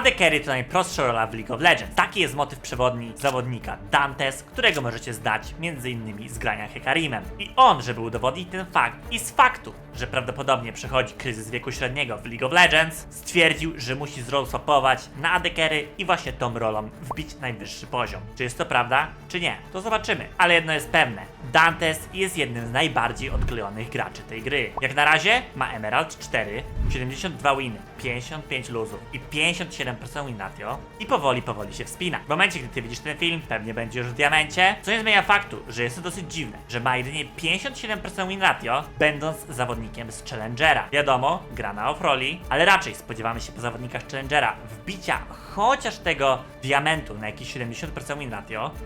AD Carry to najprostsza rola w League of Legends. Taki jest motyw przewodni zawodnika Dantes, którego możecie zdać m.in. z grania Hekarimem. I on, żeby udowodnić ten fakt i z faktu, że prawdopodobnie przechodzi kryzys wieku średniego w League of Legends, stwierdził, że musi zrolswapować na AD Carry i właśnie tą rolą wbić najwyższy poziom. Czy jest to prawda, czy nie? To zobaczymy. Ale jedno jest pewne. Dantes jest jednym z najbardziej odklejonych graczy tej gry. Jak na razie ma Emerald 4, 72 winy, 55 luzów i 57% win ratio i powoli, powoli się wspina. W momencie, gdy ty widzisz ten film, pewnie będzie już w diamencie, co nie zmienia faktu, że jest to dosyć dziwne, że ma jedynie 57% win ratio, będąc zawodnikiem z Challengera. Wiadomo, gra na off-roli, ale raczej spodziewamy się po zawodnikach Challengera wbicia chociaż tego diamentu na jakieś 70% win.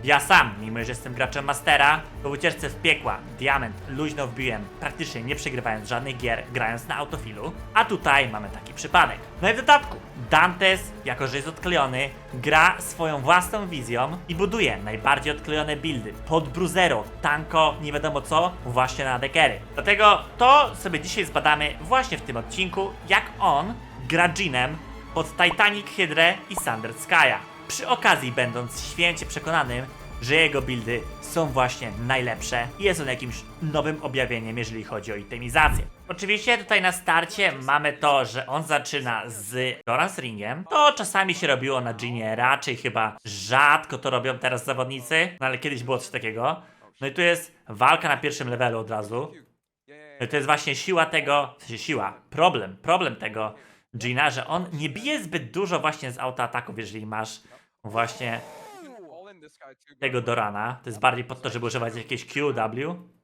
Ja sam, mimo że jestem graczem Mastera, po ucieczce w piekła diament luźno wbiłem, praktycznie nie przegrywając żadnych gier, grając na autofilu, a tutaj mamy taki przypadek. No i w dodatku, Dantes, jako że jest odklejony, gra swoją własną wizją i buduje najbardziej odklejone buildy pod Bruzero, tanko, nie wiadomo co, właśnie na dekery. Dlatego to sobie dzisiaj zbadamy właśnie w tym odcinku, jak on gra Jinem pod Titanic Hydrę i Sky'a. Przy okazji będąc święcie przekonanym, że jego buildy są właśnie najlepsze i jest on jakimś nowym objawieniem, jeżeli chodzi o itemizację. Oczywiście tutaj na starcie mamy to, że on zaczyna z Doran's Ringiem. To czasami się robiło na Ginie, raczej chyba rzadko to robią teraz zawodnicy, no ale kiedyś było coś takiego. No i tu jest walka na pierwszym levelu od razu. No i to jest właśnie siła tego, w sensie siła, problem, problem tego Gina, że on nie bije zbyt dużo właśnie z autoataków, jeżeli masz właśnie tego Dorana. To jest bardziej pod to, żeby używać jakiegoś QW.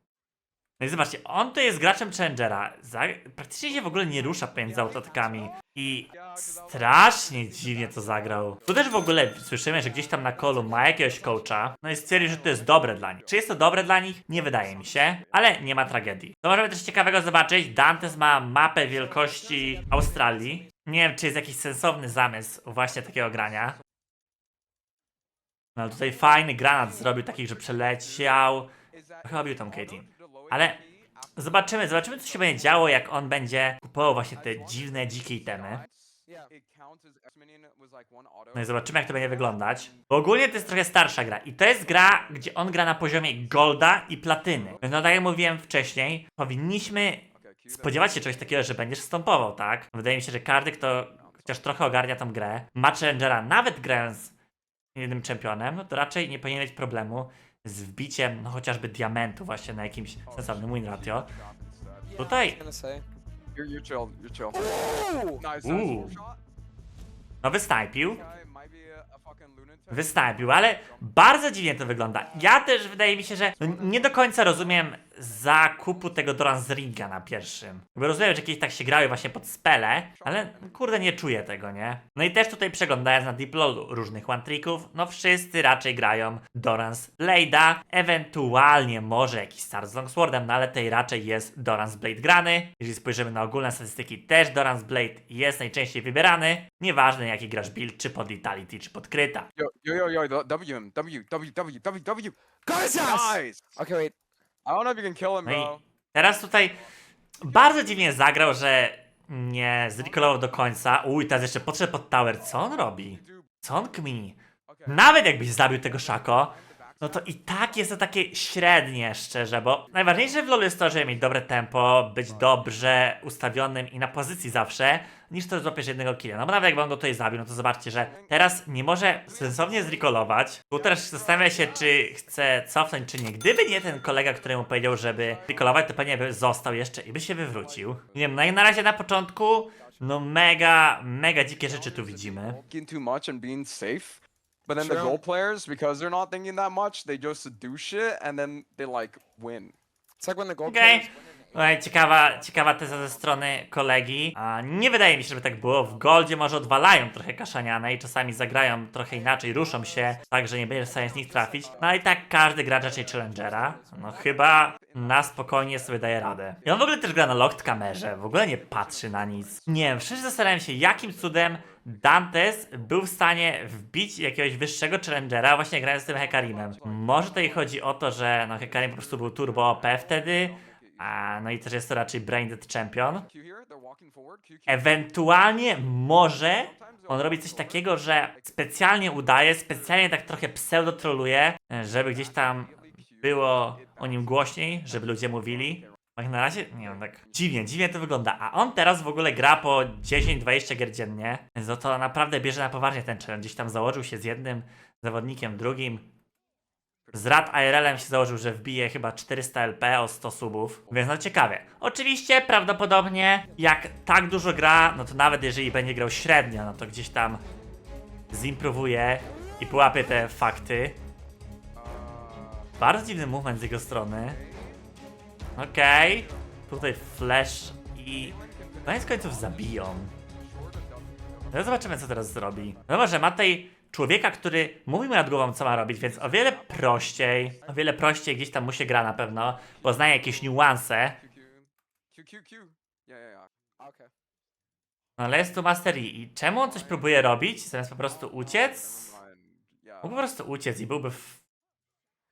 No i zobaczcie, on to jest graczem Challengera. Za, praktycznie się w ogóle nie rusza pomiędzy autoatakami. I strasznie dziwnie to zagrał. Tu też w ogóle słyszymy, że gdzieś tam na kolu ma jakiegoś coacha. No i stwierdził, że to jest dobre dla nich. Czy jest to dobre dla nich? Nie wydaje mi się, ale nie ma tragedii. To możemy też ciekawego zobaczyć. Dantes ma mapę wielkości Australii. Nie wiem, czy jest jakiś sensowny zamysł właśnie takiego grania. No tutaj fajny granat zrobił taki, że przeleciał. Chyba bił tam Katie. Ale zobaczymy, zobaczymy co się będzie działo, jak on będzie kupował właśnie te dziwne, dzikie itemy. No i zobaczymy jak to będzie wyglądać. Bo ogólnie to jest trochę starsza gra. I to jest gra, gdzie on gra na poziomie Golda i Platyny. No tak jak mówiłem wcześniej, powinniśmy spodziewać się czegoś takiego, że będziesz stąpował, tak? Wydaje mi się, że każdy, kto chociaż trochę ogarnia tą grę, ma Challengera, nawet grając jednym czempionem, no to raczej nie powinien mieć problemu z wbiciem, no chociażby diamentu właśnie na jakimś sensownym win ratio. Tutaj, gonna say. You're, you're chill. You're chill. Nice. Ooh. nice. Shot. no wystąpił, Guy might be wystąpił, ale bardzo dziwnie to wygląda. Ja też wydaje mi się, że nie do końca rozumiem zakupu tego Doran's Ringa na pierwszym. Bo rozumiem, że kiedyś tak się grały właśnie pod spele, ale kurde nie czuję tego, nie? No i też tutaj przeglądając na Diplolu różnych one tricków, no wszyscy raczej grają Doran's Blade'a, ewentualnie może jakiś Star z Longswordem, no ale tej raczej jest Doran's Blade grany. Jeżeli spojrzymy na ogólne statystyki, też Doran's Blade jest najczęściej wybierany. Nieważne jaki grasz build, czy pod Vitality, czy pod Kryta. Yo, yo, yo, yo, the- W him. W, W, W, W, W. Guys, Nice. Okay, wait. I don't know if you can kill him, No i bro. teraz tutaj bardzo dziwnie zagrał, że nie zrecallował do końca. Uj, teraz jeszcze podszedł pod tower. Co on robi? Co on kmini? Okay. Nawet jakbyś zabił tego Szako, no to i tak jest to takie średnie, szczerze, bo najważniejsze w LoL jest to, żeby mieć dobre tempo, być dobrze ustawionym i na pozycji zawsze, niż to złapiesz jednego killa. No bo nawet jakby on go tutaj zabił, no to zobaczcie, że teraz nie może sensownie zrecallować, bo teraz zastanawia się, czy chce cofnąć, czy nie. Gdyby nie ten kolega, który mu powiedział, żeby recallować, to pewnie by został jeszcze i by się wywrócił. Nie wiem, no i na razie na początku, no mega, mega dzikie rzeczy tu widzimy. But then the goal players, because they're not thinking that much, they just do shit and then they like win. It's like when the gold Okej. players- Słuchaj, ciekawa, ciekawa teza ze strony kolegi. A nie wydaje mi się, żeby tak było. W Goldzie może odwalają trochę kaszaniane i czasami zagrają trochę inaczej, ruszą się, tak że nie będziesz w stanie z nich trafić. No ale tak każdy gra raczej Challengera. No chyba na spokojnie sobie daje radę. I on w ogóle też gra na locked kamerze, w ogóle nie patrzy na nic. Nie wiem, szczerze zastanawiam się, jakim cudem Dantes był w stanie wbić jakiegoś wyższego challengera właśnie grając z tym Hekarimem. Może tutaj chodzi o to, że no Hekarim po prostu był turbo OP wtedy, A, no i też jest to raczej Braindead Champion. Ewentualnie może on robi coś takiego, że specjalnie udaje, specjalnie tak trochę pseudo-troluje, żeby gdzieś tam było o nim głośniej, żeby ludzie mówili. Jak na razie, nie wiem, tak dziwnie, dziwnie to wygląda. A on teraz w ogóle gra po 10-20 gier dziennie, więc no to naprawdę bierze na poważnie ten challenge. Gdzieś tam założył się z jednym zawodnikiem, drugim. Z Rad IRL-em się założył, że wbije chyba 400 LP o 100 subów, więc no ciekawie. Oczywiście, prawdopodobnie, jak tak dużo gra, no to nawet jeżeli będzie grał średnio, no to gdzieś tam zimprowuje i połapie te fakty. Bardzo dziwny movement z jego strony. Okej. Tutaj flash i koniec końców zabiją. No zobaczymy co teraz zrobi. No może ma tutaj człowieka, który mówi mu nad głową co ma robić, więc o wiele prościej, o wiele prościej gdzieś tam mu się gra na pewno, bo zna jakieś niuanse. No ale jest tu Master Yi. I czemu on coś próbuje robić, zamiast po prostu uciec? Mógł po prostu uciec i byłby w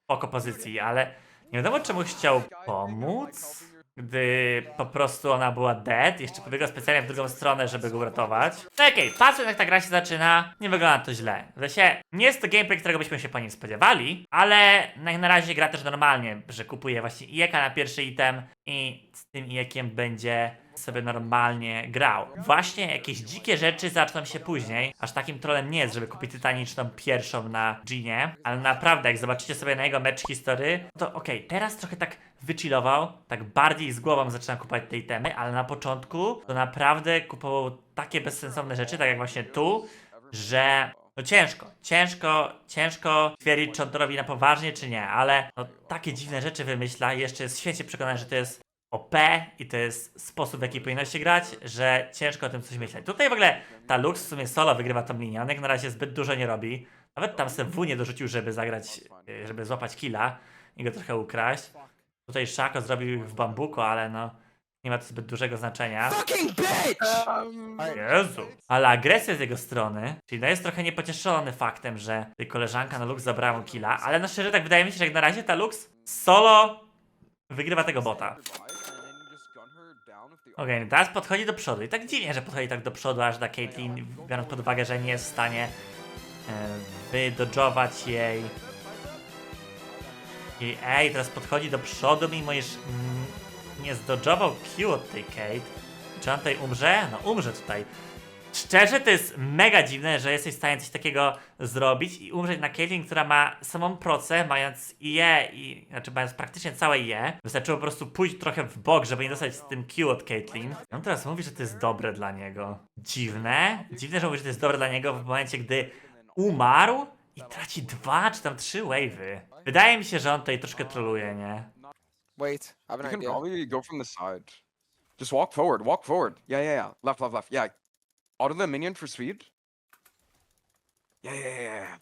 oko pozycji, ale nie wiadomo czemu chciał pomóc, gdy po prostu ona była dead, jeszcze pobiegał specjalnie w drugą stronę, żeby go uratować. No okej, patrząc jak ta gra się zaczyna, nie wygląda to źle. W sensie, nie jest to gameplay, którego byśmy się po nim spodziewali, ale jak na razie gra też normalnie, że kupuje właśnie IEKA na pierwszy item i tym IEKiem będzie sobie normalnie grał. Właśnie jakieś dzikie rzeczy zaczną się później. Aż takim trolem nie jest, żeby kupić tytaniczną pierwszą na Ginie, ale naprawdę jak zobaczycie sobie na jego mecz history, to okej, teraz trochę tak wychillował, tak bardziej z głową zaczyna kupować te itemy, ale na początku to naprawdę kupował takie bezsensowne rzeczy, tak jak właśnie tu, że no ciężko, ciężko, ciężko stwierdzić, czy on to robi na poważnie, czy nie, ale no takie dziwne rzeczy wymyśla i jeszcze jest święcie przekonany, że to jest OP i to jest sposób, w jaki powinno się grać, że ciężko o tym coś myśleć. Tutaj w ogóle ta Lux w sumie solo wygrywa tą linię, jak na razie zbyt dużo nie robi. Nawet tam se W nie dorzucił, żeby zagrać, żeby złapać killa i go trochę ukraść. Tutaj Shako zrobił w bambuko, ale no nie ma to zbyt dużego znaczenia. Fucking bitch! Jezu. Ale agresja z jego strony, czyli no jest trochę niepocieszony faktem, że koleżanka na Lux zabrała mu killa, ale no szczerze tak wydaje mi się, że jak na razie ta Lux solo wygrywa tego bota. Okej, no teraz podchodzi do przodu i tak dziwnie, że podchodzi tak do przodu aż do Caitlyn, biorąc pod uwagę, że nie jest w stanie e, wydodżować jej jej ej, teraz podchodzi do przodu, mimo iż mm, nie zdodżował Q od tej Kate. Czy on tutaj umrze? No umrze tutaj. Szczerze to jest mega dziwne, że jesteś w stanie coś takiego zrobić i umrzeć na Caitlyn, która ma samą procę, mając IE, i, znaczy mając praktycznie całe IE. Wystarczyło po prostu pójść trochę w bok, żeby nie dostać z tym Q od Caitlyn. On teraz mówi, że to jest dobre dla niego. Dziwne. Dziwne, że mówi, że to jest dobre dla niego w momencie, gdy umarł i traci dwa czy tam trzy wave'y. Wydaje mi się, że on tutaj troszkę troluje, nie? Wait, I have You an can idea. probably go from the side. Just walk forward, walk forward. Yeah, yeah, yeah. Left, left, left. Yeah. Auto the minion for speed. Yeah, yeah, yeah.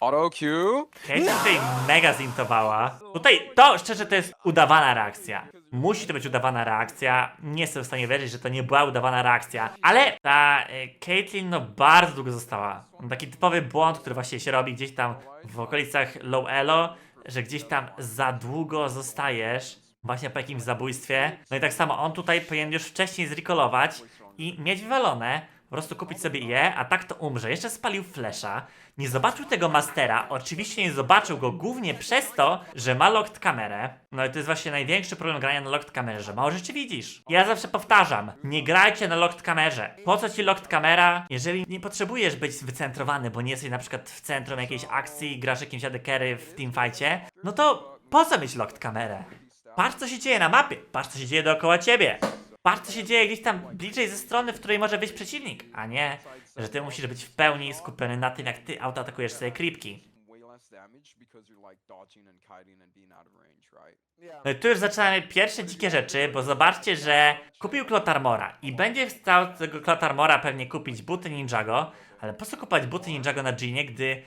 Auto Q. Caitlyn tutaj mega zintowała. Tutaj to szczerze to jest udawana reakcja. Musi to być udawana reakcja. Nie jestem w stanie wierzyć, że to nie była udawana reakcja. Ale ta e, Caitlyn no bardzo długo została. Taki typowy błąd, który właśnie się robi gdzieś tam w okolicach low elo, że gdzieś tam za długo zostajesz. Właśnie po jakimś zabójstwie. No i tak samo on tutaj powinien już wcześniej zrecallować i mieć wywalone. Po prostu kupić sobie je, a tak to umrze. Jeszcze spalił flesza. Nie zobaczył tego mastera. Oczywiście nie zobaczył go głównie przez to, że ma locked kamerę. No i to jest właśnie największy problem grania na locked kamerze, że mało rzeczy widzisz. Ja zawsze powtarzam, nie grajcie na locked kamerze. Po co ci locked kamera, jeżeli nie potrzebujesz być wycentrowany, bo nie jesteś na przykład w centrum jakiejś akcji grasz jakimś adekery w teamfightie, no to po co mieć locked kamerę? Patrz co się dzieje na mapie, patrz co się dzieje dookoła ciebie. Co się dzieje gdzieś tam bliżej ze strony, w której może być przeciwnik, a nie, że ty musisz być w pełni skupiony na tym, jak ty autoatakujesz sobie creepki. No i tu już zaczynamy pierwsze dzikie rzeczy, bo zobaczcie, że kupił Clot Armora i będzie chciał tego Clot Armora pewnie kupić buty Ninjago, ale po co kupować buty Ninjago na Ginie, gdy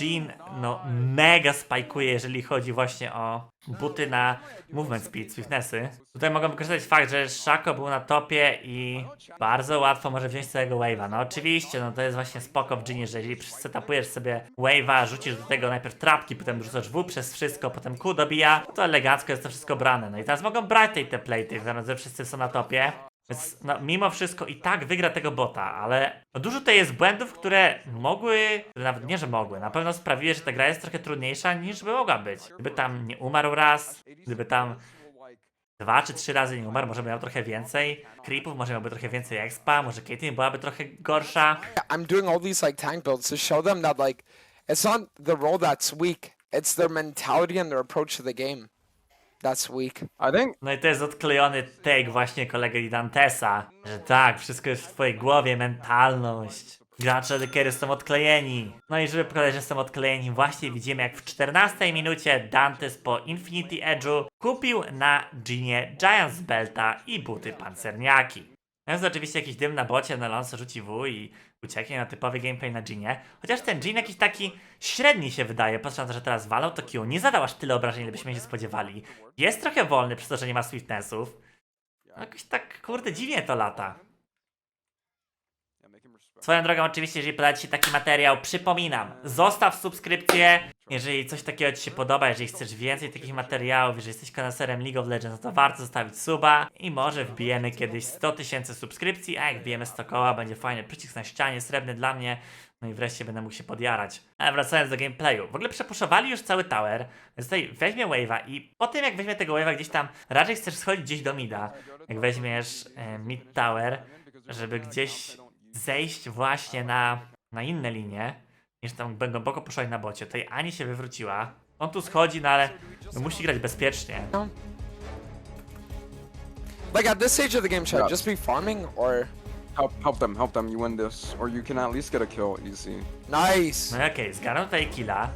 Jean, no, mega spajkuje, jeżeli chodzi właśnie o buty na movement speed, swiftnessy. Tutaj mogą wykorzystać fakt, że Shako był na topie i bardzo łatwo może wziąć całego wave'a. No oczywiście, no to jest właśnie spoko w Jeanie, że jeżeli setupujesz sobie wave'a, rzucisz do tego najpierw trapki, potem rzucasz W przez wszystko, potem Q dobija, to elegancko jest to wszystko brane. No i teraz mogą brać tej te platy, zamiast że wszyscy są na topie. Więc no, mimo wszystko i tak wygra tego bota, ale no, dużo tutaj jest błędów, które mogły, nawet nie, że mogły, na pewno sprawiły, że ta gra jest trochę trudniejsza niż by mogła być. Gdyby tam nie umarł raz, gdyby tam dwa czy trzy razy nie umarł, może miał trochę więcej creepów, może miałby trochę więcej expa, może Caitlyn byłaby trochę gorsza. I'm doing all these like tank builds to show them that like it's not the role that's weak. It's their mentality and their approach to the game that's weak. I think No i to jest odklejony take właśnie kolegi Dantesa, że tak, wszystko jest w twojej głowie, mentalność. Gracze Lykery są odklejeni. No i żeby pokazać, że są odklejeni, właśnie widzimy jak w 14 minucie Dantes po Infinity Edge'u kupił na Ginie Giants Belta i buty pancerniaki. Jest oczywiście jakiś dym na bocie, Nelonso rzuci W i ucieknie na typowy gameplay na Ginie. Chociaż ten Gin jakiś taki średni się wydaje, patrząc na to, że teraz walał to Q. Nie zadał aż tyle obrażeń, ile byśmy się spodziewali. Jest trochę wolny przez to, że nie ma swiftnessów. Jakoś tak, kurde, dziwnie to lata. yeah, make him respect. Swoją drogą, oczywiście, jeżeli podoba Ci się taki materiał, przypominam, zostaw subskrypcję. Jeżeli coś takiego Ci się podoba, jeżeli chcesz więcej takich materiałów, jeżeli jesteś koneserem League of Legends, no to warto zostawić suba i może wbijemy kiedyś 100 tysięcy subskrypcji, a jak wbijemy 100 koła, będzie fajny przycisk na ścianie, srebrny dla mnie, no i wreszcie będę mógł się podjarać. Ale wracając do gameplayu, w ogóle przepuszowali już cały tower, więc tutaj weźmie wave'a i po tym jak weźmie tego wave'a gdzieś tam, raczej chcesz schodzić gdzieś do mida, jak weźmiesz e, mid tower, żeby gdzieś zejść właśnie na, na inne linie, niż tam będą głęboko poszli na bocie. Tutaj Ani się wywróciła. On tu schodzi, no ale no musi grać bezpiecznie. Like at this stage of the game, should Yeah. I just be farming or Help, help them, help them. You win this, or you can at least get a kill easy. nice? No i okej, zgarnął tutaj killa.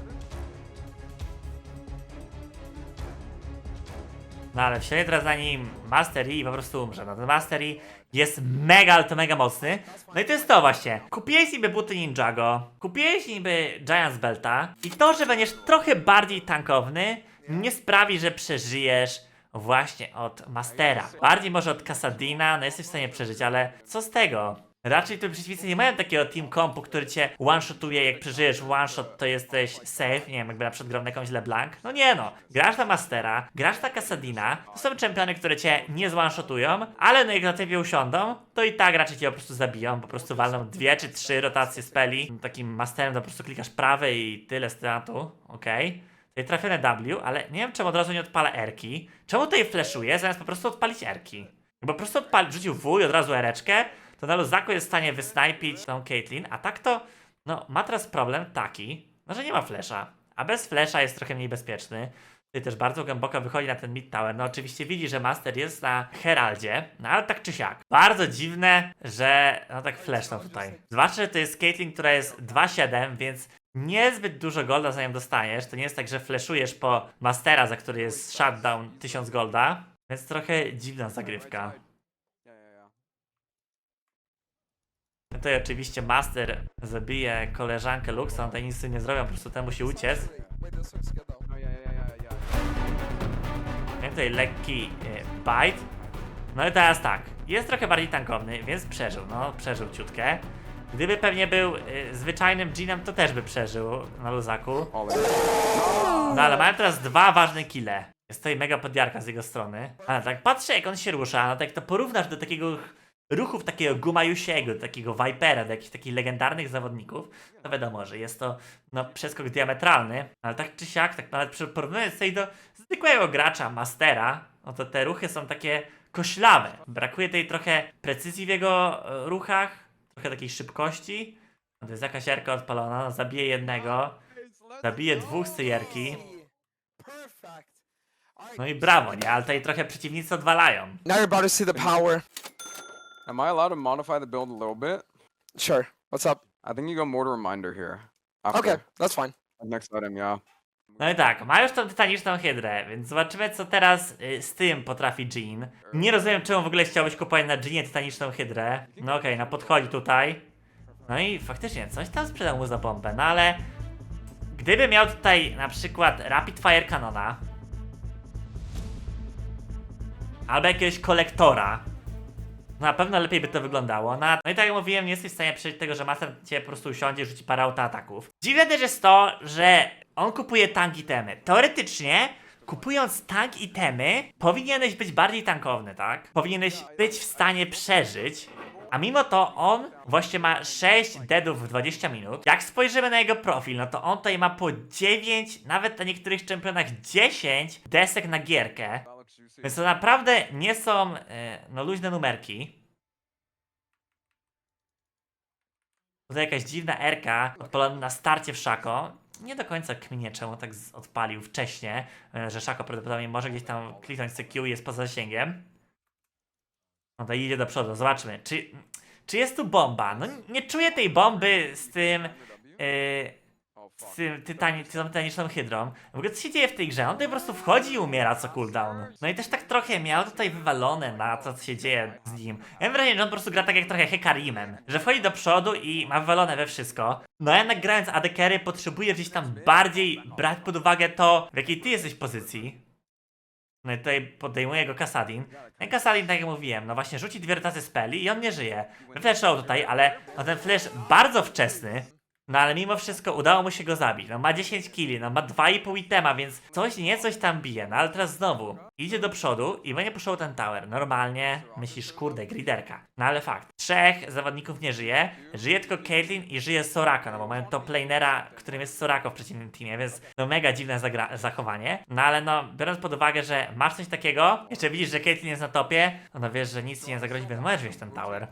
No ale wsiądzie teraz na nim Master Yi i po prostu umrze. No ten Master Yi jest mega, ale to mega mocny. No i to jest to właśnie. Kupiłeś niby buty Ninjago, kupiłeś niby Giants Belta i to, że będziesz trochę bardziej tankowny, nie sprawi, że przeżyjesz właśnie od Mastera. Bardziej może od Kasadina, no jesteś w stanie przeżyć, ale co z tego? Raczej tu przeciwnicy nie mają takiego team compu, który cię one-shotuje, jak przeżyjesz one-shot, to jesteś safe, nie wiem, jakby na przykład grał na jakąś LeBlanc. No nie no, grasz na Mastera, grasz na Kasadina, to są czempiony, które cię nie zone-shotują, ale no jak na ciebie usiądą, to i tak raczej cię po prostu zabiją, po prostu walną dwie czy trzy rotacje speli. Takim Masterem to po prostu klikasz prawy i tyle stratu, okej. Tutaj trafione W, ale nie wiem czemu od razu nie odpala Erki. Czemu tutaj flashuje, zamiast po prostu odpalić Erki? Bo po prostu odpali, rzucił W i od razu Ereczkę, to na luzaku jest w stanie wysnajpić tą Caitlyn, a tak to, no, ma teraz problem taki, no, że nie ma flasha. A bez flasha jest trochę mniej bezpieczny. Tutaj też bardzo głęboko wychodzi na ten mid tower. No oczywiście widzi, że Master jest na Heraldzie, no ale tak czy siak. Bardzo dziwne, że no tak flashnął tutaj. Zwłaszcza, że to jest Caitlyn, która jest 2-7, więc niezbyt dużo golda za nią dostaniesz. To nie jest tak, że flashujesz po Mastera, za który jest shutdown 1000 golda. Więc trochę dziwna zagrywka. Yeah, yeah, yeah. Tutaj oczywiście Master zabije koleżankę Luxa, on tutaj nic nie zrobią, po prostu temu musi uciec. Miałem tutaj lekki e, bite. No i teraz tak, jest trochę bardziej tankowny, więc przeżył, no przeżył ciutkę. Gdyby pewnie był e, zwyczajnym Ginem, to też by przeżył na luzaku. No ale mają teraz dwa ważne kile. Jest tutaj mega podjarka z jego strony. Ale tak patrzę jak on się rusza, no tak to porównasz do takiego ruchów takiego Gumajusiego, do takiego Vipera, do jakichś takich legendarnych zawodników, to wiadomo, że jest to no, przeskok diametralny, ale tak czy siak, tak nawet przy- porównując tutaj do zwykłego gracza, Mastera, no to te ruchy są takie koślawe. Brakuje tej trochę precyzji w jego e, ruchach, trochę takiej szybkości. No to jest jakaś jarka odpalona, no, zabije jednego, zabije dwóch z tej jarki. No i brawo, nie? Ale tutaj trochę przeciwnicy odwalają. Now you're about to see the power. Am I allowed to modify the build a little bit? Sure. What's up? I think you go mortar reminder here. After. Okay, that's fine. Next item, yeah. No i tak, ma już tą tytaniczną hydrę, więc zobaczymy co teraz y, z tym potrafi Jean. Nie rozumiem czemu w ogóle chciałbyś kupować na Jeanie tytaniczną hydrę. No okej, no podchodzi tutaj. No i faktycznie, coś tam sprzedał mu za bombę, no ale... Gdyby miał tutaj na przykład Rapid Fire Canona albo jakiegoś kolektora, na pewno lepiej by to wyglądało. No, no i tak jak mówiłem, nie jesteś w stanie przeżyć tego, że Master cię po prostu usiądzie i rzuci parę autoataków. Dziwne też jest to, że on kupuje tank itemy. Teoretycznie, kupując tank itemy, powinieneś być bardziej tankowny, tak? Powinieneś być w stanie przeżyć. A mimo to on właśnie ma 6 deadów w 20 minut. Jak spojrzymy na jego profil, no to on tutaj ma po 9, nawet na niektórych czempionach 10 desek na gierkę. Więc to naprawdę nie są e, no, luźne numerki. Tutaj jakaś dziwna erka odpalona na starcie w Szako. Nie do końca kminie, czemu tak z- odpalił wcześniej, e, że Szako prawdopodobnie może gdzieś tam kliknąć CQ i jest poza zasięgiem. No to idzie do przodu, zobaczmy. Czy, czy jest tu bomba? No nie czuję tej bomby z tym... Yy, z tym tytani, tytaniczną hydrą. W ogóle co się dzieje w tej grze? On tutaj po prostu wchodzi i umiera co cooldown. No i też tak trochę miał tutaj wywalone na to, co się dzieje z nim. Ja mam wrażenie, że on po prostu gra tak jak trochę Hekarimem. Że wchodzi do przodu i ma wywalone we wszystko. No a jednak grając AD Carry potrzebuje gdzieś tam bardziej brać pod uwagę to, w jakiej ty jesteś pozycji. No i tutaj podejmuje go Kasadin. Ten Kasadin, tak jak mówiłem, no właśnie rzuci dwie rotacje speli i on nie żyje. Wyfleszał tutaj, ale no ten flash bardzo wczesny. No ale mimo wszystko udało mu się go zabić. No ma 10 killi, no ma 2,5 itema, więc coś nie coś tam bije. No ale teraz znowu idzie do przodu i będzie puszczał ten tower. Normalnie myślisz, kurde, griderka. No ale fakt, trzech zawodników nie żyje. Żyje tylko Caitlyn i żyje Soraka, no bo mają top lanera, którym jest Soraka w przeciwnym teamie, więc no mega dziwne zachowanie. No ale no, biorąc pod uwagę, że masz coś takiego, jeszcze widzisz, że Caitlyn jest na topie, no, wiesz, że nic nie zagrozi, więc możesz wziąć ten tower.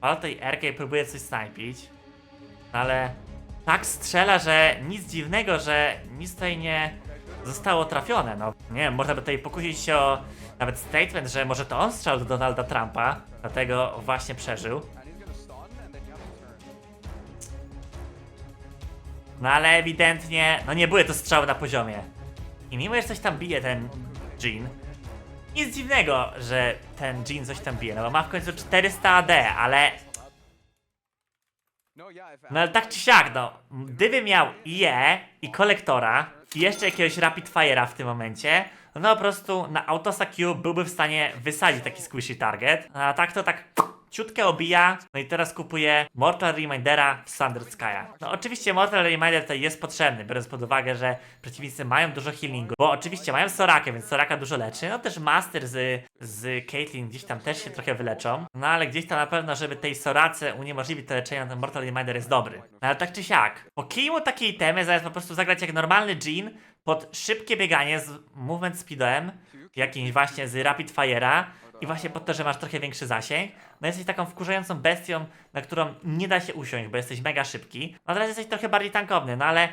Ale tej RK próbuje coś snajpić. No ale tak strzela, że nic dziwnego, że nic tutaj nie zostało trafione. No nie wiem, można by tutaj pokusić się o nawet statement, że może to on strzelał do Donalda Trumpa, dlatego właśnie przeżył. No ale ewidentnie, no nie były to strzały na poziomie. I mimo, że coś tam bije ten Jean, nic dziwnego, że ten Jean coś tam bije, no bo ma w końcu 400 AD, ale no ale tak czy siak, no, gdyby miał IE i kolektora i jeszcze jakiegoś Rapid Fire'a w tym momencie, no po prostu na Autosa Q byłby w stanie wysadzić taki squishy target, a tak to tak ciutkę obija, no i teraz kupuje Mortal Remindera w Thunder Sky'a. No oczywiście Mortal Reminder tutaj jest potrzebny, biorąc pod uwagę, że przeciwnicy mają dużo healingu, bo oczywiście mają Sorakę, więc Soraka dużo leczy, no też Master z, z Caitlyn gdzieś tam też się trochę wyleczą, no ale gdzieś tam na pewno, żeby tej Sorace uniemożliwić to leczenie, no ten Mortal Reminder jest dobry. No ale tak czy siak, po kijmu takiej temy zamiast po prostu zagrać jak normalny Jean pod szybkie bieganie z movement speedem, jakimś właśnie z Rapid Fire'a, i właśnie pod to, że masz trochę większy zasięg, no jesteś taką wkurzającą bestią, na którą nie da się usiąść, bo jesteś mega szybki. No teraz jesteś trochę bardziej tankowny, no ale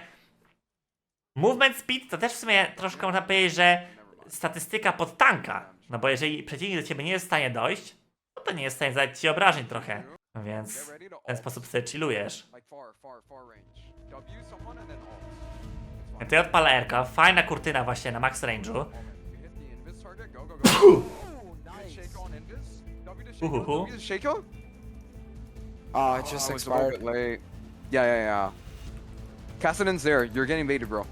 movement speed to też w sumie troszkę można powiedzieć, że statystyka pod tanka. No bo jeżeli przeciwnik do ciebie nie jest w stanie dojść, no to nie jest w stanie zadać ci obrażeń trochę. No więc w ten sposób sobie chillujesz. Ja tutaj odpala Erka, fajna kurtyna właśnie na max range'u. Uhuhu. Oh, Shaco? it Oh, just it a little expired. bit late. Yeah, yeah, yeah. Kassadin's there. You're getting baited, bro.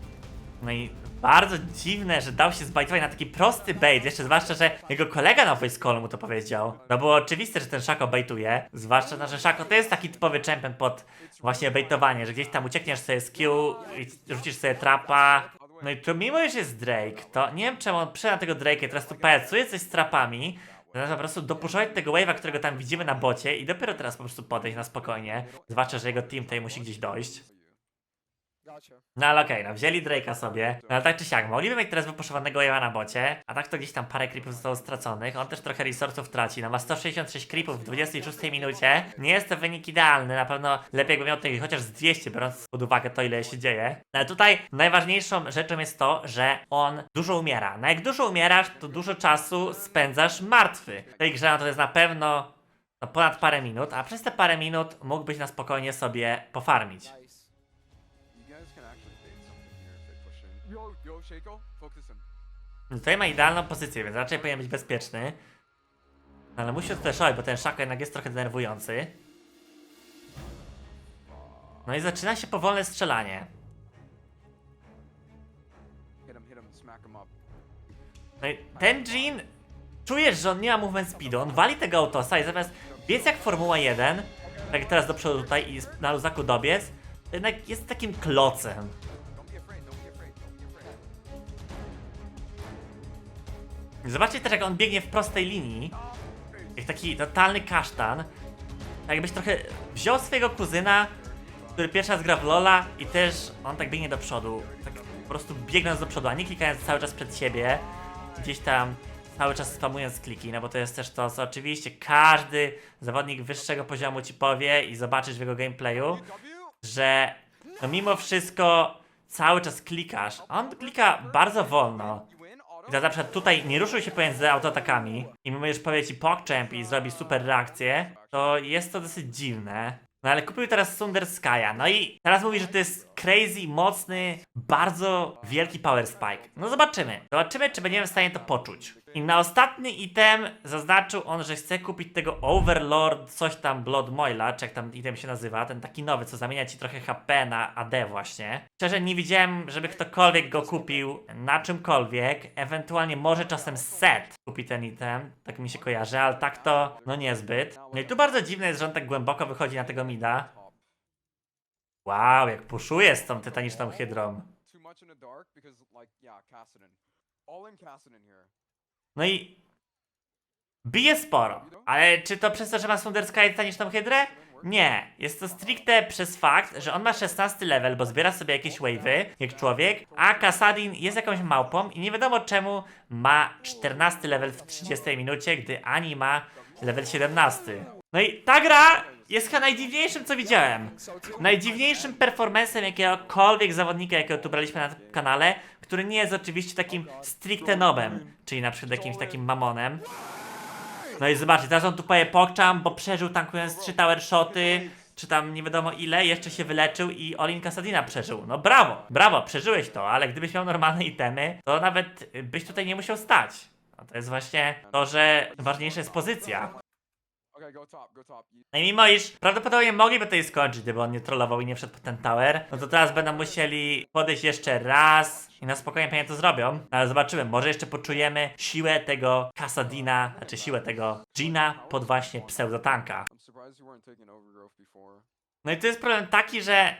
No i bardzo dziwne, że dał się zbajtować na taki prosty bait, jeszcze zwłaszcza, że jego kolega na voice callu mu to powiedział. No było oczywiste, że ten Szako baituje, zwłaszcza, no, że Szako to jest taki typowy champion pod właśnie baitowanie, że gdzieś tam uciekniesz sobie z Q i rzucisz sobie trapa. No i to mimo, że jest Drake, to nie wiem czemu on przyjął tego Drake'a i teraz tu pajacuje coś z trapami, Zamiast po prostu dopuszować tego wave'a, którego tam widzimy na bocie i dopiero teraz po prostu podejść na spokojnie. Zwłaszcza, że jego team tutaj musi gdzieś dojść. No ale okej, no wzięli Drake'a sobie, no ale tak czy siak, mogliby mieć teraz wypuszowanego wave'a na bocie, a tak to gdzieś tam parę creepów zostało straconych, on też trochę resursów traci, no ma 166 creepów w 26 minucie, nie jest to wynik idealny, na pewno lepiej jakby miał tutaj chociaż z 200, biorąc pod uwagę to ile się dzieje. No ale tutaj najważniejszą rzeczą jest to, że on dużo umiera, no jak dużo umierasz, to dużo czasu spędzasz martwy. W tej grze no to jest na pewno no, ponad parę minut, a przez te parę minut mógłbyś na spokojnie sobie pofarmić. Tutaj ma idealną pozycję, więc raczej powinien być bezpieczny. Ale musi odflashować, bo ten Szako jednak jest trochę denerwujący. No i zaczyna się powolne strzelanie. No i ten Jean, czujesz, że on nie ma movement speedu, on wali tego autosa i zamiast biec jak Formuła 1, tak jak teraz do przodu tutaj i na luzaku dobiec, to jednak jest takim klocem. Zobaczcie też jak on biegnie w prostej linii, jak taki totalny kasztan, tak jakbyś trochę wziął swojego kuzyna, który pierwszy raz gra w Lola i też on tak biegnie do przodu, tak po prostu biegnąc do przodu, a nie klikając cały czas przed siebie, gdzieś tam cały czas spamując kliki, no bo to jest też to, co oczywiście każdy zawodnik wyższego poziomu ci powie i zobaczysz w jego gameplayu, że no mimo wszystko cały czas klikasz, on klika bardzo wolno. I to na przykład tutaj nie ruszył się pomiędzy autoatakami i mimo już powie ci PogChamp i zrobi super reakcję, to jest to dosyć dziwne. No ale kupił teraz Sunder Skya, no i teraz mówi, że to jest crazy, mocny, bardzo wielki power spike. No zobaczymy. Zobaczymy, czy będziemy w stanie to poczuć. I na ostatni item zaznaczył on, że chce kupić tego Overlord, coś tam Blood Moila, czy jak tam item się nazywa, ten taki nowy, co zamienia ci trochę HP na AD właśnie. Szczerze nie widziałem, żeby ktokolwiek go kupił na czymkolwiek, ewentualnie może czasem set kupi ten item, tak mi się kojarzy, ale tak to no niezbyt. No i tu bardzo dziwne jest, że on tak głęboko wychodzi na tego mida. Wow, jak puszuje z tą tytaniczną hydrą. No i bije sporo. Ale czy to przez to, że ma Sunderska i tytaniczną hydrę? Nie. Jest to stricte przez fakt, że on ma 16 level, bo zbiera sobie jakieś wave'y, jak człowiek, a Kasadin jest jakąś małpą i nie wiadomo czemu ma 14 level w 30 minucie, gdy Ani ma level 17. No i ta gra jest chyba najdziwniejszym, co widziałem. Najdziwniejszym performancem jakiegokolwiek zawodnika, jakiego tu braliśmy na kanale, który nie jest oczywiście takim stricte nobem, czyli na przykład jakimś takim mamonem. No i zobaczcie, teraz on tu poje pokczam, bo przeżył tankując trzy tower shoty, czy tam nie wiadomo ile, jeszcze się wyleczył i Olin Kasadina przeżył. No brawo, brawo, przeżyłeś to, ale gdybyś miał normalne itemy, to nawet byś tutaj nie musiał stać. No to jest właśnie to, że ważniejsza jest pozycja. No i mimo iż prawdopodobnie mogliby tutaj skończyć, gdyby on nie trollował i nie wszedł po ten tower, no to teraz będą musieli podejść jeszcze raz i na spokojnie pewnie to zrobią. No Ale zobaczymy, może jeszcze poczujemy siłę tego Kasadina, znaczy siłę tego Gina pod właśnie pseudotanka. No i tu jest problem taki, że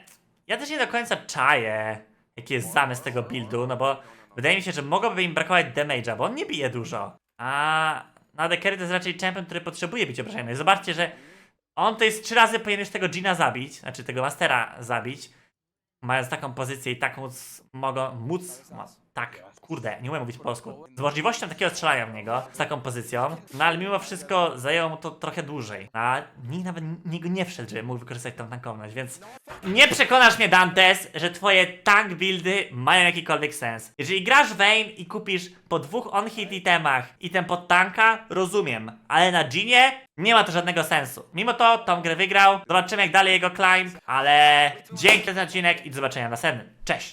ja też nie do końca czaję, jaki jest zamysł tego buildu, no bo wydaje mi się, że mogłoby im brakować damage'a, bo on nie bije dużo. A na Dekery to jest raczej champion, który potrzebuje. No i zobaczcie, że on to jest trzy razy powinien już tego Gina zabić, znaczy tego Mastera zabić, mając taką pozycję i tak móc, mogą, móc, no, tak, kurde, nie umiem mówić po polsku, z możliwością takiego strzelania w niego, z taką pozycją, no ale mimo wszystko zajęło mu to trochę dłużej, a nikt nawet niego nie wszedł, żeby mógł wykorzystać tą tankowność, więc nie przekonasz mnie, Dantes, że twoje tank buildy mają jakikolwiek sens. Jeżeli grasz Vayne i kupisz po dwóch on-hit itemach item pod tanka, rozumiem, ale na Ginie nie ma to żadnego sensu. Mimo to, tą grę wygrał, zobaczymy jak dalej jego climb, ale dzięki za ten odcinek i do zobaczenia w następnym. Cześć!